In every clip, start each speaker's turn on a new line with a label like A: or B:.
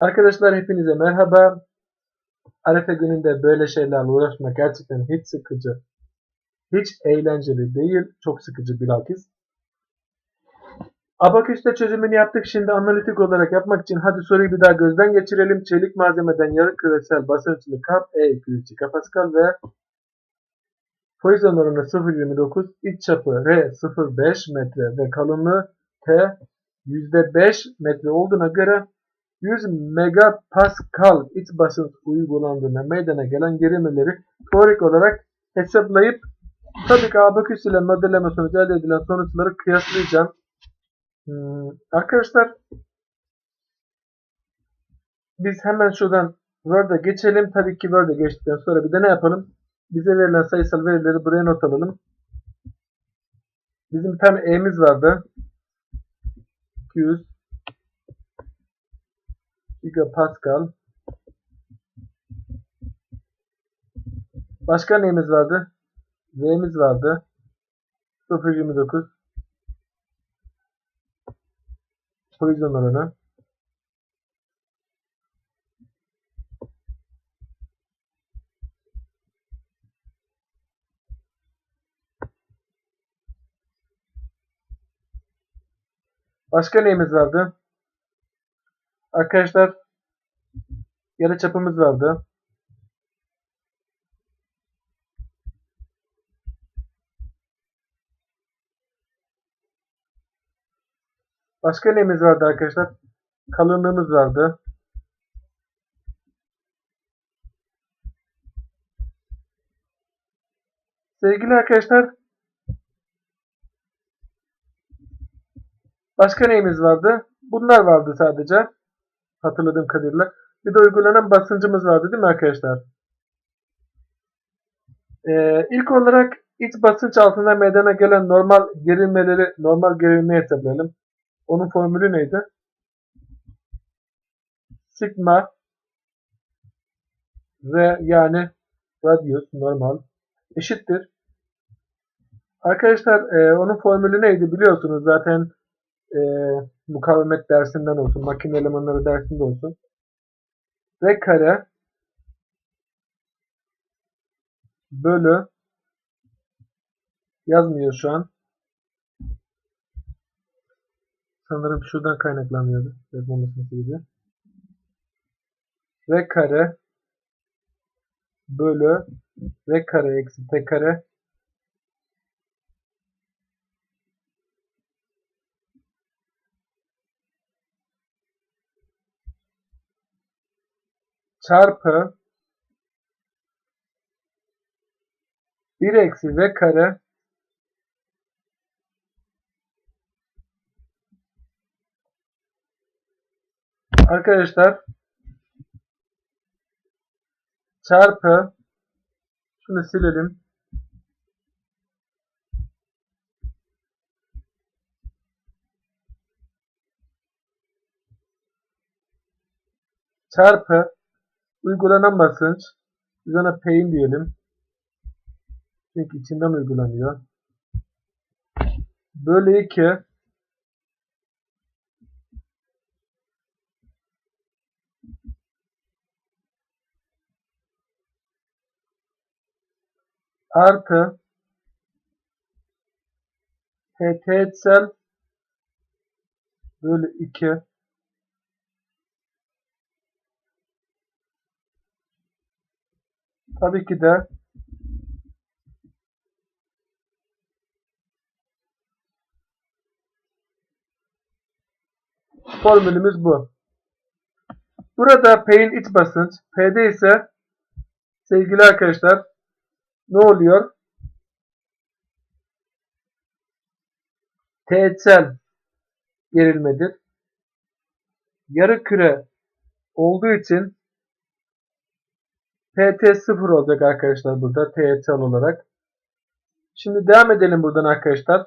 A: Arkadaşlar hepinize merhaba. Arefe gününde böyle şeylerle uğraşmak gerçekten hiç sıkıcı. Hiç eğlenceli değil. Çok sıkıcı bilakis. Abaküste çözümünü yaptık. Şimdi analitik olarak yapmak için hadi soruyu bir daha gözden geçirelim. Çelik malzemeden yarı küresel basınçlı kap E 200 Pascal ve Poisson oranı 0.29, iç çapı R 0.5 metre ve kalınlığı T %5 metre olduğuna göre 100 megapascal iç basınç uygulandığında meydana gelen gerimeleri teorik olarak hesaplayıp tabii ki abaküs ile modelleme sonucu elde edilen sonuçları kıyaslayacağım. Hmm, arkadaşlar biz hemen şuradan Word'a geçelim. Tabii ki Word'a geçtikten sonra bir de ne yapalım? Bize verilen sayısal verileri buraya not alalım. Bizim bir tane E'miz vardı. 200 gigapascal. Başka neyimiz vardı? V'miz vardı. 0.29 Poisson oranı. Başka neyimiz vardı? Arkadaşlar yarı çapımız vardı. Başka neyimiz vardı arkadaşlar? Kalınlığımız vardı. Sevgili arkadaşlar Başka neyimiz vardı? Bunlar vardı sadece. Hatırladığım kadarıyla. Bir de uygulanan basıncımız vardı değil mi arkadaşlar? Ee, ilk olarak iç basınç altında meydana gelen normal gerilmeleri, normal gerilmeyi hesaplayalım. Onun formülü neydi? Sigma R yani radius normal eşittir. Arkadaşlar e, onun formülü neydi biliyorsunuz zaten e, mukavemet dersinden olsun, makine elemanları dersinde olsun. R kare bölü yazmıyor şu an. Sanırım şuradan kaynaklanıyordu. Yazmamasını sebebi. R kare bölü R kare eksi T kare çarpı 1 eksi v kare arkadaşlar çarpı şunu silelim. Çarpı Uygulanan basınç. Biz ona pain diyelim. Çünkü içinden uygulanıyor. Bölü 2 artı HT etsel bölü 2 Tabii ki de formülümüz bu. Burada P'in iç basınç, P'de ise sevgili arkadaşlar ne oluyor? Teğetsel gerilmedir. Yarı küre olduğu için PT 0 olacak arkadaşlar burada TETL olarak. Şimdi devam edelim buradan arkadaşlar.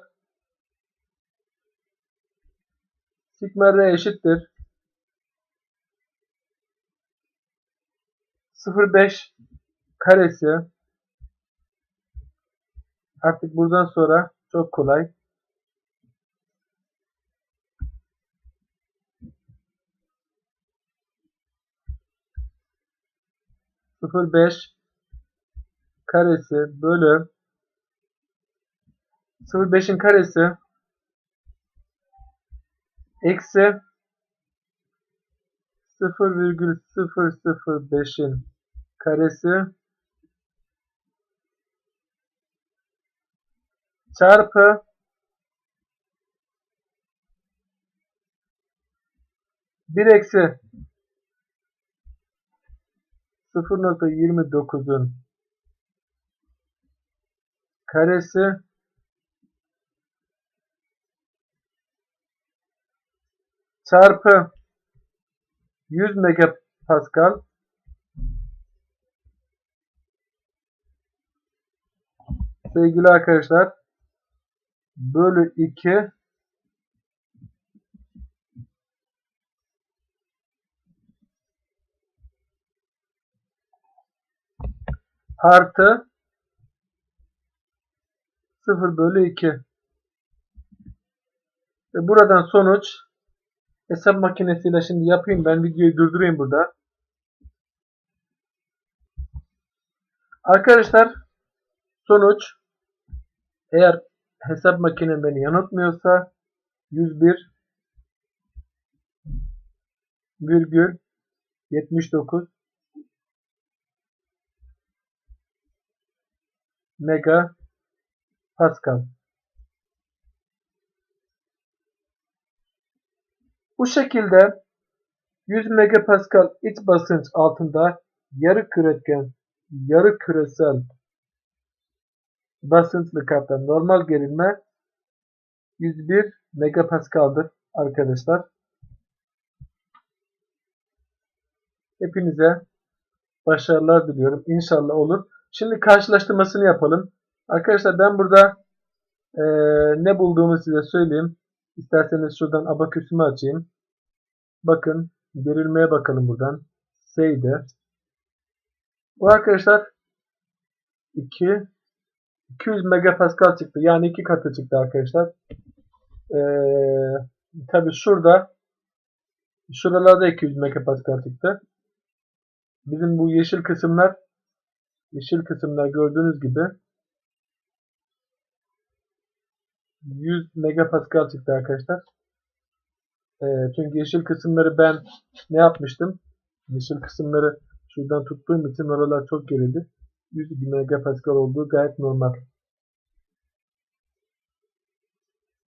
A: Sigma R eşittir. 0.5 karesi artık buradan sonra çok kolay. 0,5 karesi bölü 0,5'in karesi eksi 0,005'in karesi çarpı bir eksi 0.29'un karesi çarpı 100 megapascal sevgili arkadaşlar bölü 2 artı 0 bölü 2 ve buradan sonuç hesap makinesiyle şimdi yapayım ben videoyu durdurayım burada. Arkadaşlar sonuç eğer hesap makinem beni yanıltmıyorsa 101 virgül 79 mega Pascal. Bu şekilde 100 megapascal iç basınç altında yarı küretken, yarı küresel basınçlı kapta normal gerilme 101 megapascal'dır arkadaşlar. Hepinize başarılar diliyorum. İnşallah olur. Şimdi karşılaştırmasını yapalım. Arkadaşlar ben burada e, ne bulduğumu size söyleyeyim. İsterseniz şuradan abaküsümü açayım. Bakın gerilmeye bakalım buradan. S'ydi. Bu arkadaşlar 2 200 megapascal çıktı. Yani iki katı çıktı arkadaşlar. Ee, Tabi şurada şuralarda 200 megapascal çıktı. Bizim bu yeşil kısımlar yeşil kısımlar gördüğünüz gibi 100 megapascal çıktı arkadaşlar. E, çünkü yeşil kısımları ben ne yapmıştım? Yeşil kısımları şuradan tuttuğum için oralar çok gerildi. 100 megapascal olduğu gayet normal.